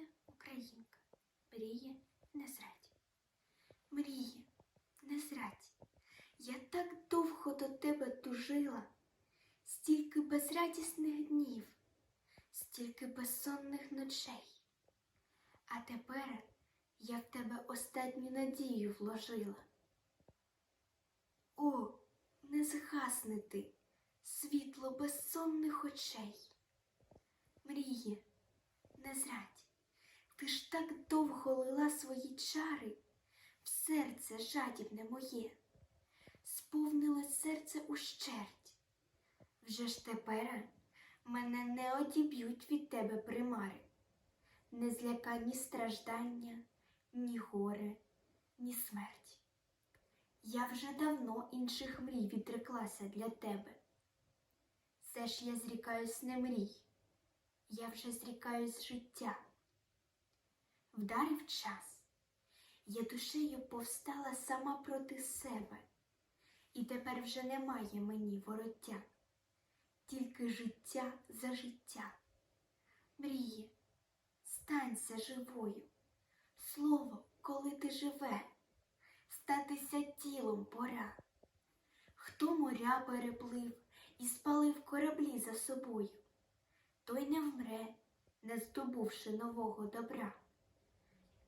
Леся Українка. Мріє не зрадь. Мріє, не зрадь. Я так довго до тебе тужила, стільки безрадісних днів, стільки безсонних ночей. А тепер я в тебе останню надію вложила. О, не згасни ти, світло безсонних очей. Мріє, не зрадь, ти ж так довго лила свої чари в серце жадібне моє, сповнилось серце ущерть. Вже ж тепер мене не одіб'ють від тебе примари, не зляка ні страждання, ні горе, ні смерть. Я вже давно інших мрій відреклася для тебе. Все ж я зрікаюсь не мрій, я вже зрікаюсь життя. Вдарив час, я душею повстала сама проти себе, і тепер вже немає мені вороття, тільки життя за життя. Мріє, станься живою, слово, коли ти живе, статися тілом пора. Хто моря переплив і спалив кораблі за собою, той не вмре, не здобувши нового добра.